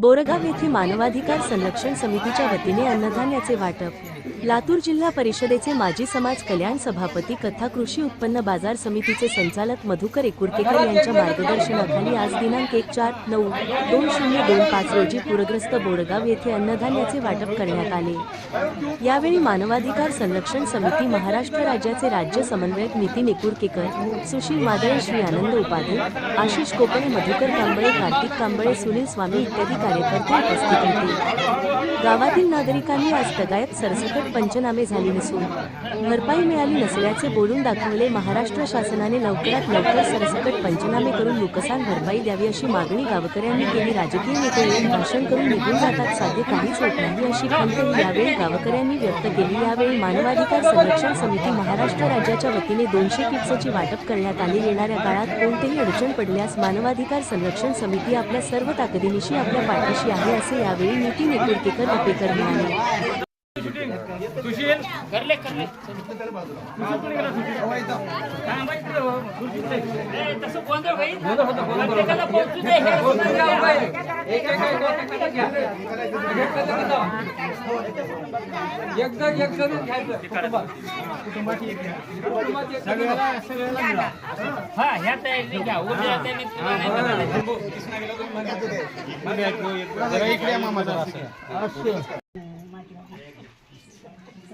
बोरगाव येथे मानवाधिकार संरक्षण समितीच्या वतीने अन्नधान्याचे वाटप. लातूर जिल्हा परिषदेचे माजी समाज कल्याण सभापती कथा कृषी उत्पन्न बाजार समितीचे संचालक मधुकर एकुर्केकर यांच्या मार्गदर्शनाखाली आज दिनांक एक चार नऊ दोन शून्य दोन पाच रोजी पूरग्रस्त बोरगाव येथे अन्नधान्याचे वाटप करण्यात आले. यावेळी मानवाधिकार संरक्षण समिती महाराष्ट्र राज्याचे राज्य समन्वयक नितीन एकुर्केकर सुशील मादळे श्री आनंद उपाधे आशिष कोकणे मधुकर कांबळे कार्तिक कांबळे सुनील स्वामी इत्यादी कार्यकर्ते उपस्थित होते. गावातील नागरिकांनी आज तगायत सरसकट पंचनामे झाले नसून. भरपाई मिळाली नसल्याचे बोलून दाखवले महाराष्ट्र शासनाने लवकरात लवकर सरसकट पंचनामे करून नुकसान भरपाई द्यावी अशी मागणी गावकऱ्यांनी केली. राजकीय नेते येऊन भाषण करून निघून जातात. साध्य काहीच होत नाही अशी खंतही यावेळी गावकऱ्यांनी व्यक्त केली. यावेळी मानवाधिकार संरक्षण समिती महाराष्ट्र राज्याच्या वतीने दोनशे किट्सची वाटप करण्यात आली. येणाऱ्या काळात कोणतेही अडचण पडल्यास मानवाधिकार संरक्षण समिती आपल्या सर्व ताकदीनिशी आपल्या पाठीशी आहे असे यावेळी नितीन एकुरकेकर अपेकर म्हणाले. सुशील? करले करले तसं गोंधळ होईल प्रत्येकाला पोहोचू दे एकदा एक जण घ्यायचं कुटुंबात हा ह्या तयारीने घ्या उद्या